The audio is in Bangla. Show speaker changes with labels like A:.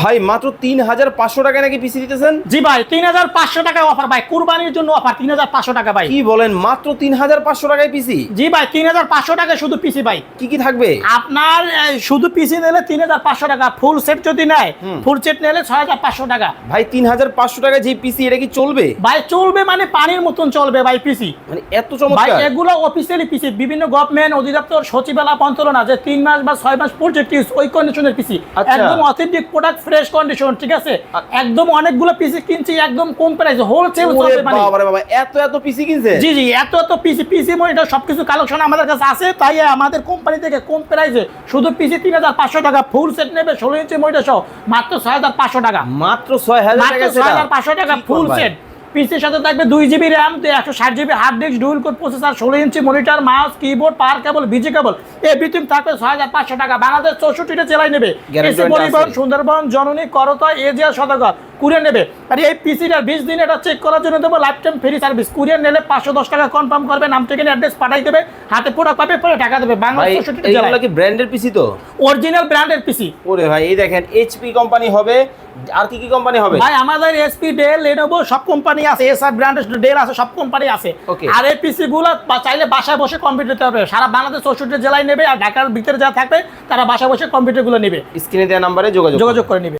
A: ভাই মাত্র তিন হাজার পাঁচশো টাকা নাকি পিসি দিতেছেন?
B: জি ভাই তিন হাজার পাঁচশো টাকা অফার ভাই। কুরবানির জন্য অফার তিন হাজার পাঁচশো টাকা ভাই।
A: কি বলেন মাত্র তিন হাজার পাঁচশো টাকায় পিসি
B: জি ভাই তিন হাজার পাঁচশো টাকা শুধু পিসি ভাই।
A: কি কি থাকবে?
B: আপনার শুধু পিসি নিলে তিন হাজার পাঁচশো টাকা ফুল সেট যদি নেয় ফুল সেট নিলে ছয় হাজার পাঁচশো টাকা।
A: ভাই তিন হাজার পাঁচশো টাকায় যে পিসি এটা কি চলবে?
B: ভাই চলবে মানে পানির মতন চলবে ভাই পিসি
A: মানে এত
B: ভাই
A: চমৎকার
B: এগুলো অফিসিয়ালি পিসি বিভিন্ন গভর্নমেন্ট অধিদপ্তর সচিবালয় মন্ত্রণা যে তিন মাস বা ছয় মাস প্রজেক্ট ইউজ ওই কন্ডিশনের পিসি
A: আচ্ছা।
B: একদম অথেন্টিক প্রোডাক্ট ফ্রেশ কন্ডিশন ঠিক আছে? একদম অনেকগুলো পিসি কিনছি একদম কম প্রাইসে হোলসেল চলবে মানে
A: বাবারে বাবা এত এত পিসি কিনছে?
B: জি জি এত এত পিসি পিসি মনিটর সবকিছু কালেকশন আমাদের কাছে আছে তাই আমাদের কোম্পানি থেকে কম প্রাইসে শুধু পিসি তিন হাজার পাঁচশো টাকা ফুল সেট নেবে ষোলো ইঞ্চি মনিটর সহ মাত্র ছয় হাজার পাঁচশো টাকা।
A: মাত্র ছয় হাজার
B: মাত্র
A: টাকা
B: ছয় হাজার পাঁচশো টাকা ফুল সেট পিসির সাথে থাকবে দুই জিবি র্যাম একশো ষাট GB hard disk dual core processor ষোলো inch monitor mouse keyboard power cable VGA cable everything থাকবে ছয় হাজার পাঁচশো টাকা। বাংলাদেশ চৌষট্টিটা চেলাই নেবে। পরিবহন সুন্দরবন জননী করতা এজিয়া সদগর। কুরিয়ার নেবে। আর এই পিসিটা বিশ দিন এটা চেক করার জন্য দেবো life time free service courier নিলে পাঁচশো দশ টাকা কনফার্ম করবে নাম ঠিকানা অ্যাড্রেস পাঠাই দেবে হাতে পুরো পাবে পরে টাকা দেবে। বাংলাদেশ
A: কি ব্র্যান্ডের পিসি তো?
B: অরিজিনাল ব্র্যান্ডের পিসি
A: ওরে ভাই এই দেখেন এইচপি কোম্পানি হবে আর কি কি কোম্পানি হবে?
B: ভাই আমাদের এসপি ডেল লেনোভো সব কোম্পানি আছে এসআর ব্র্যান্ডের ডেল আছে সব কোম্পানি আছে। আর এই পিসি গুলো চাইলে বাসায় বসে কম্পিউটার হবে সারা বাংলাদেশ চৌষট্টি জেলায় নেবে আর ঢাকার ভিতরে যারা থাকবে তারা বাসায় বসে কম্পিউটারগুলো নেবে।
A: স্ক্রিনে দেওয়া নাম্বারে যোগাযোগ
B: যোগাযোগ করে নেবে।